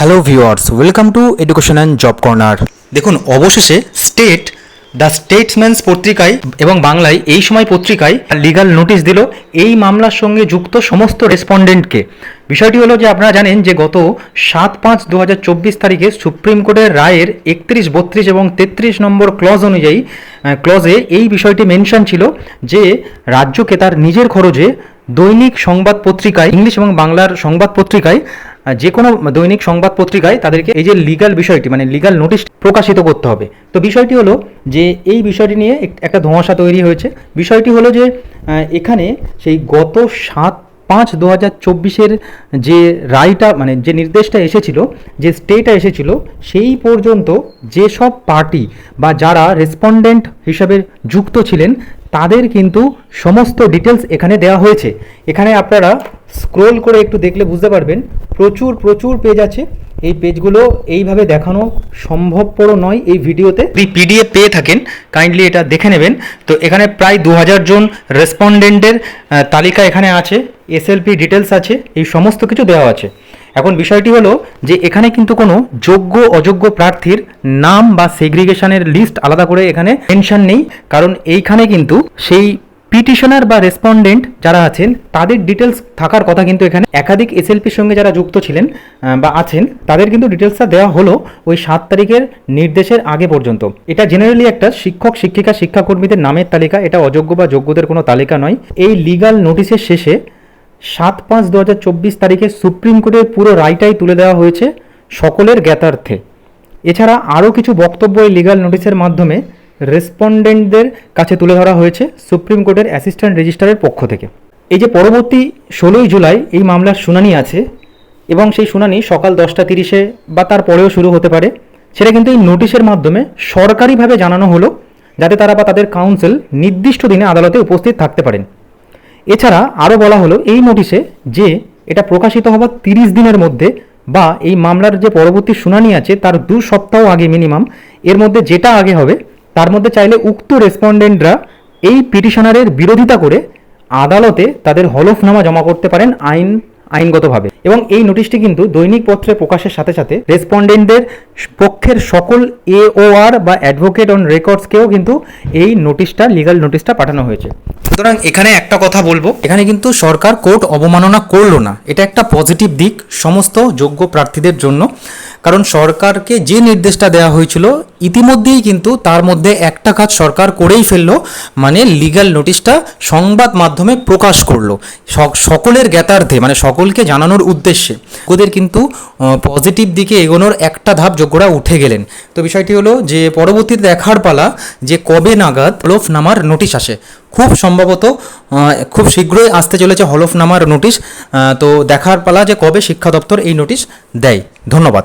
Hello viewers welcome to education and job corner দেখুন, অবশেষে state the স্টেটসম্যানস পত্রিকায় এবং বাংলায় এই সময় পত্রিকায় লিগাল নোটিশ দিল এই মামলার সঙ্গে যুক্ত সমস্ত রেসপন্ডেন্টকে বিষয়টি হলো যে আপনারা জানেন যে গত সাত পাঁচ দু তারিখে সুপ্রিম কোর্টের রায়ের একত্রিশ, বত্রিশ এবং তেত্রিশ নম্বর ক্লজ অনুযায়ী ক্লজে এই বিষয়টি মেনশন ছিল যে রাজ্যকে তার নিজের খরচে দৈনিক সংবাদ পত্রিকায়, ইংলিশ এবং বাংলার সংবাদ পত্রিকায় যে কোনো দৈনিক সংবাদ পত্রিকায় তাদেরকে এই যে লিগাল বিষয়টি মানে লিগাল নোটিশ প্রকাশিত করতে হবে। তো বিষয়টি হলো যে এই বিষয়টি নিয়ে একটা ধোঁয়াশা তৈরি হয়েছে। বিষয়টি হলো যে এখানে সেই গত সাত পাঁচ দু হাজার চব্বিশের যে রায়টা মানে যে নির্দেশটা এসেছিল, যে স্টেটা এসেছিল, সেই পর্যন্ত যেসব পার্টি বা যারা রেসপন্ডেন্ট হিসাবে যুক্ত ছিলেন, তাদের কিন্তু সমস্ত ডিটেলস এখানে দেওয়া হয়েছে। এখানে আপনারা স্ক্রোল করে একটু দেখলে বুঝতে পারবেন, প্রচুর প্রচুর পেজ আছে। এই পেজগুলো এইভাবে দেখানো সম্ভবপর নয় এই ভিডিওতে। যদি পিডিএফ পেয়ে থাকেন কাইন্ডলি এটা দেখে নেবেন। তো এখানে প্রায় দু হাজার জন রেসপন্ডেন্টের তালিকা এখানে আছে এসএলপি ডিটেলস আছে, এই সমস্ত কিছু দেওয়া আছে। এখন বিষয়টি হলো যে এখানে কিন্তু কোনো যোগ্য, অযোগ্য প্রার্থীর নাম বা সেগ্রিগেশনের লিস্ট আলাদা করে এখানে মেনশন নেই, কারণ এইখানে কিন্তু সেই পিটিশনার বা রেসপন্ডেন্ট যারা আছেন, তাদের ডিটেলস থাকার কথা কিন্তু এখানে একাধিক এসএলপির সঙ্গে যারা যুক্ত ছিলেন বা আছেন, তাদের কিন্তু ডিটেলসটা দেওয়া হলো ওই সাত তারিখের নির্দেশের আগে পর্যন্ত। এটা জেনারেলি একটা শিক্ষক, শিক্ষিকা, শিক্ষাকর্মীদের নামের তালিকা, এটা অযোগ্য বা যোগ্যদের কোনো তালিকা নয়। এই লিগাল নোটিশের শেষে সাত পাঁচ দু তারিখে সুপ্রিম কোর্টের পুরো রায়টাই তুলে দেওয়া হয়েছে সকলের জ্ঞাতার্থে। এছাড়া আরও কিছু বক্তব্য এই লিগাল নোটিশের মাধ্যমে রেসপন্ডেন্টদের কাছে তুলে ধরা হয়েছে সুপ্রিম কোর্টের অ্যাসিস্ট্যান্ট রেজিস্ট্রারের পক্ষ থেকে। এই যে পরবর্তী ষোলোই জুলাই এই মামলার শুনানি আছে এবং সেই শুনানি সকাল দশটা তিরিশে বা তার পরেও শুরু হতে পারে, সেটা কিন্তু এই নোটিশের মাধ্যমে সরকারিভাবে জানানো হলো যাতে তারা বা তাদের কাউন্সিল নির্দিষ্ট দিনে আদালতে উপস্থিত থাকতে পারেন। এছাড়া আরও বলা হলো এই নোটিশে যে এটা প্রকাশিত হবার তিরিশ দিনের মধ্যে বা এই মামলার যে পরবর্তী শুনানি আছে তার দু সপ্তাহ আগে মিনিমাম এর মধ্যে যেটা আগে হবে তার মধ্যে চাইলে উক্ত রেসপন্ডেন্টরা এই পিটিশনারের বিরোধিতা করে আদালতে তাদের হলফনামা জমা করতে পারেন আইন, আইনগতভাবে। এবং এই নোটিশটি কিন্তু দৈনিক পত্রে প্রকাশের সাথে সাথে রেসপন্ডেন্টদের পক্ষের সকল এওআর বা অ্যাডভোকেট অন রেকর্ডসকেও কিন্তু এই নোটিশটা লিগাল নোটিশটা পাঠানো হয়েছে। সুতরাং এখানে একটা কথা বলব, এখানে কিন্তু সরকার কোর্ট অবমাননা করল না। এটা একটা পজিটিভ দিক, সমস্ত যোগ্য প্রার্থীদের জন্য। কারণ সরকারকে যে নির্দেশটা দেওয়া হয়েছিল, ইতিমধ্যেই কিন্তু তার মধ্যে একটা কাজ সরকার করেই ফেলল মানে লিগ্যাল নোটিশটা সংবাদ মাধ্যমে প্রকাশ করল সকলের জ্ঞাতার্থে মানে সকলকে জানানোর উদ্দেশ্যে। ওদের কিন্তু পজিটিভ দিকে এগোনোর একটা ধাপ যোগ্যরা উঠে গেলেন। তো বিষয়টি হলো যে, পরবর্তীতে দেখার পালা যে কবে নাগাদ হলফনামার নোটিশ আসে। খুব সম্ভবত খুব শীঘ্রই আসতে চলেছে হলফনামার নোটিশ তো দেখার পালা যে কবে শিক্ষা দপ্তর এই নোটিশ দেয়। ধন্যবাদ।